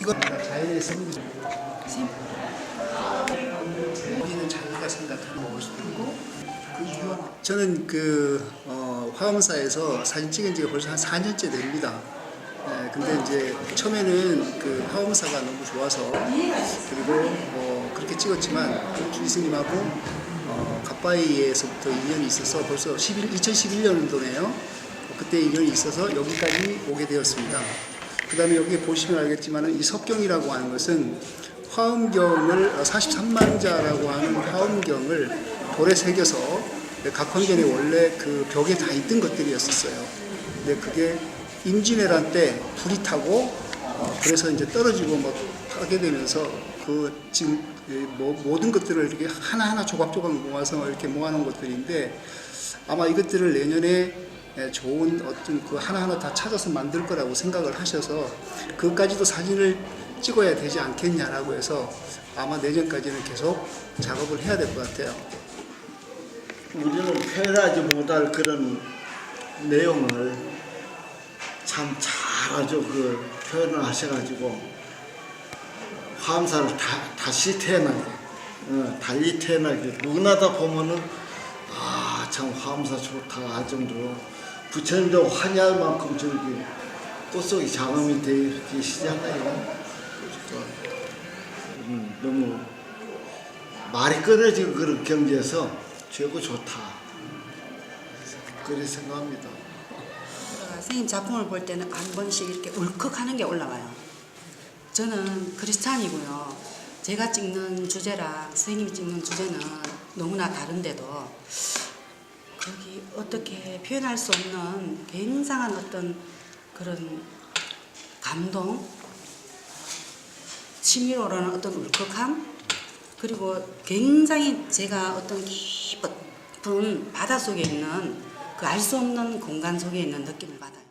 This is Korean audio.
이건 자연의 섭리. 우리는 자기가 생각하는 있고 그 이유는 저는 그 어, 화엄사에서 사진 찍은 지가 벌써 한 4년째 됩니다. 예, 근데 이제 처음에는 그 화엄사가 너무 좋아서 그리고 뭐 그렇게 찍었지만 주이스님하고 어, 갓바이에서부터 인연이 있어서 벌써 11, 2011년도네요. 그때 인연이 있어서 여기까지 오게 되었습니다. 그 다음에 여기 보시면 알겠지만 이 석경이라고 하는 것은 화엄경을 43만자라고 하는 화엄경을 돌에 새겨서 각황전에 원래 그 벽에 다 있던 것들이었었어요. 근데 그게 임진왜란 때 불이 타고 어, 그래서 이제 떨어지고 막 하게 되면서 그 지금 이뭐 모든 것들을 이렇게 하나하나 조각조각 모아서 이렇게 모아놓은 것들인데 아마 이것들을 내년에 예, 좋은 어떤 그 하나하나 다 찾아서 만들 거라고 생각을 하셔서 그것까지도 사진을 찍어야 되지 않겠냐라고 해서 아마 내년까지는 계속 작업을 해야 될 것 같아요. 우리는 표현하지 못할 그런 내용을 참 잘하죠. 그 표현을 하셔가지고 화엄사를 다, 다시 태어나게, 어, 달리 태어나게 누구나 다 보면은 아 참 화엄사 좋다 할 정도로 부처님도 환희할 만큼 저기 꽃속이 장엄이 되어 계시잖아요. 그러니까 음, 너무 말이 끊어지고 그런 경지에서 최고 좋다. 그렇게 생각합니다. 어, 선생님 작품을 볼 때는 한 번씩 이렇게 울컥하는 게 올라와요. 저는 크리스찬이고요. 제가 찍는 주제랑 선생님이 찍는 주제는 너무나 다른데도 거기 어떻게 표현할 수 없는 굉장한 어떤 그런 감동, 치밀어오르는 어떤 울컥함, 그리고 굉장히 제가 어떤 깊은 바다 속에 있는 그 알 수 없는 공간 속에 있는 느낌을 받아요.